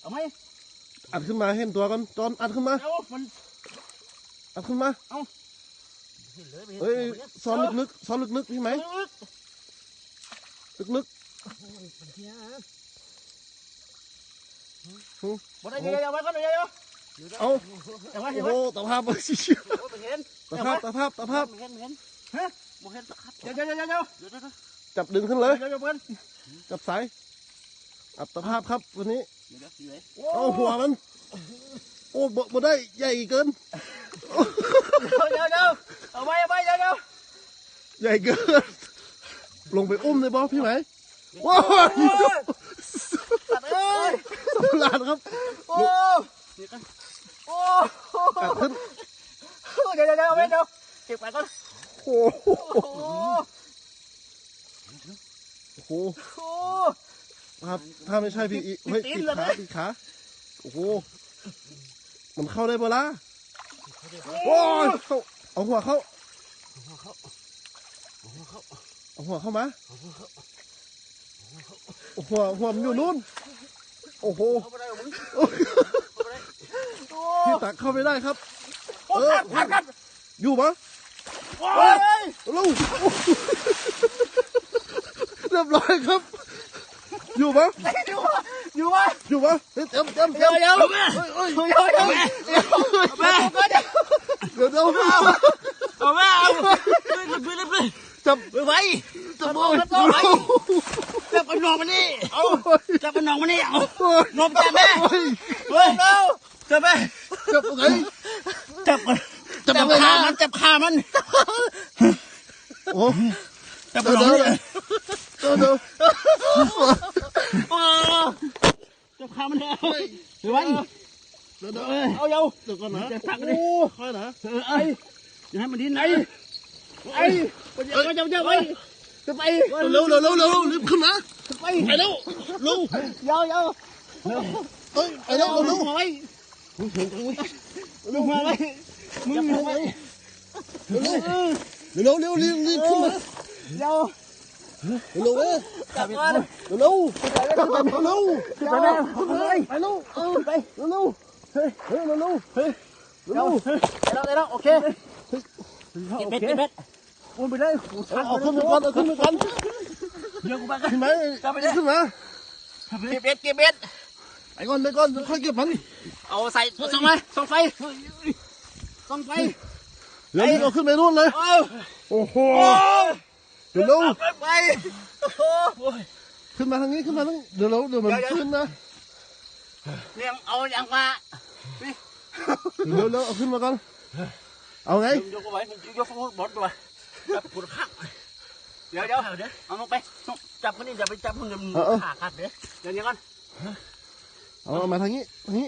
เอาไหมอัดขึ้นมาเห็นตัวกันจอนอัดขึ้นมา เอามัน อัดขึ้นมาเห็นเลยไม่เห็นเฮ้ยเห็นซ้อนลึกๆซ้อนลึกๆพี่ไหมลึกลึกเป็นที่นะๆหือบ่ได้เดี๋ยวเดี๋ยวไว้ก่อนเดี๋ยวเดี๋ยวเอาเดี๋ยวไว้โอ้เดี๋ยวโหไว้ตะภาพชิชิโอ้ไม่เห็นตะภาพตะภาพตะภาพไม่เห็นไม่เห็นฮะบ่เห็นครับเดี๋ยวเดี๋ยวเดี๋ยวเดี๋ยวเดี๋ยวเดี๋ยวเดี๋ยวจับดึงขึ้นเลยเดี๋ยวเดี๋ยวเพิ่นจับสายอัดตะภาพครับวันนี้ เอาหัวมันโอ้บ่บ่ได้ใหญ่เกินเดี๋ยวเดี๋ยวเอาไว้เอาไว้เดี๋ยวเดี๋ยวใหญ่เกินลงไปอุ้มเลยบอสพี่ไหมว้าวตัดเอ้ยสำลานครับโอ้โอ้อัดขึ้นเดี๋ยวเดี๋ยวเดี๋ยวเอาไว้เดี๋ยวเก็บไปก่อนโอ้โหโอ้โห ครับ ถ้าไม่ใช่พี่อีเฮ้ยติติดดเลยขานะติดขาโอ้โหมันเข้าได้เปล่าล่ะโอ้ยเข้าเอาหัวเข้าเอาหัวเข้ามาเอาหัวหัวมันอยู่นู่น โอ้โหเอาไปได้มึงพี่ตักเข้าไม่ได้ครับโอ้ครับครับครับอยู่ปะโอ้ยลูกเรียบร้อยครับ อยู่ปะอยู่วะอยู่วะอยู่ปะเฮ้ยเต็มเต็มเดี๋เต็ยวมเดี๋ยวเฮ้ยเฮ้ยเดี๋ยวเดี๋ยวเดี๋ยวเดี๋ยวเดี๋ยวเดี๋ยวเดี๋ยวเอาแม่เอาไปเลยไปเลยจับไปไว้จับมือจับไว้จับมันนองมันนี่เอาจับมันนองมันนี่เอาโอ้ยนมจับแม่โอ้ยเฮ้ยเอาจับแม่จับไหนจับมันจับขามันจับขามันโอ้จับมันนอง จับขามันเลยไปไว้เดี๋ยวเดี๋ยวเอาเยาเดี๋ยวก่อนนะจะพักดิโอ้ค่อยนะเออไอ้อย่าให้มันดิ้นไอ้ไอ้เจ้าเจ้าเจ้าไอ้จะไปเร็วเร็วเร็วเร็วรีบขึ้นมาไปไปเร็วเร็วเยาเยาเฮ้ยไปเร็วเอาเร็ลูวกมาไว้ลูกมาไว้มึงมาไว้เร็วเร็วรีบรีบขึ้นมาเยาเร็วเว้ยจับก่อนเร็วเร็วเร็วไปแม่ไปเลยไปเร็วเออไปเร็วเร็วเฮ้ยเร็วเร็วเร็วเฮ้ยเดี๋ยวเดี๋ยวเดี๋ยวโอเคเก็บเบ็ดเก็บเบ็ดวนไปเลยเอาขึ้นไปก่อนเอาขึ้นไปก่อนเดี๋ยวกูไปกันขึ้นมาขึ้นมาเก็บเบ็ดเก็บเบ็ดไปก่อนไปก่อนค่อยเก็บมันเอาใส่ส่องไฟส่องไฟส่องไฟเดี๋ยวนี้เอาขึ้นไปนู่นเลยโอ้โอ้โหโอ้ เดี๋ยวเร็วไปโอ้ขึ้นมาทางนี้ขึ้นมาทางเดี๋ยวเร็วเดี๋ยวมันขึ้นนะเลี้ยงเอาอย่างว่าเดี๋ยวเร็วเอาขึ้นมาก่อนเอาไงยกเอาไว้มันยกบอลตัวปวดข้างเดี๋ยวเดี๋ยวเอาลงไปจับมันนี่อย่าไปจับมันเดี๋ยวมันขาขาดเดี๋ยวเดี๋ยวนี้ก่อนเอามาทางนี้ทางนี้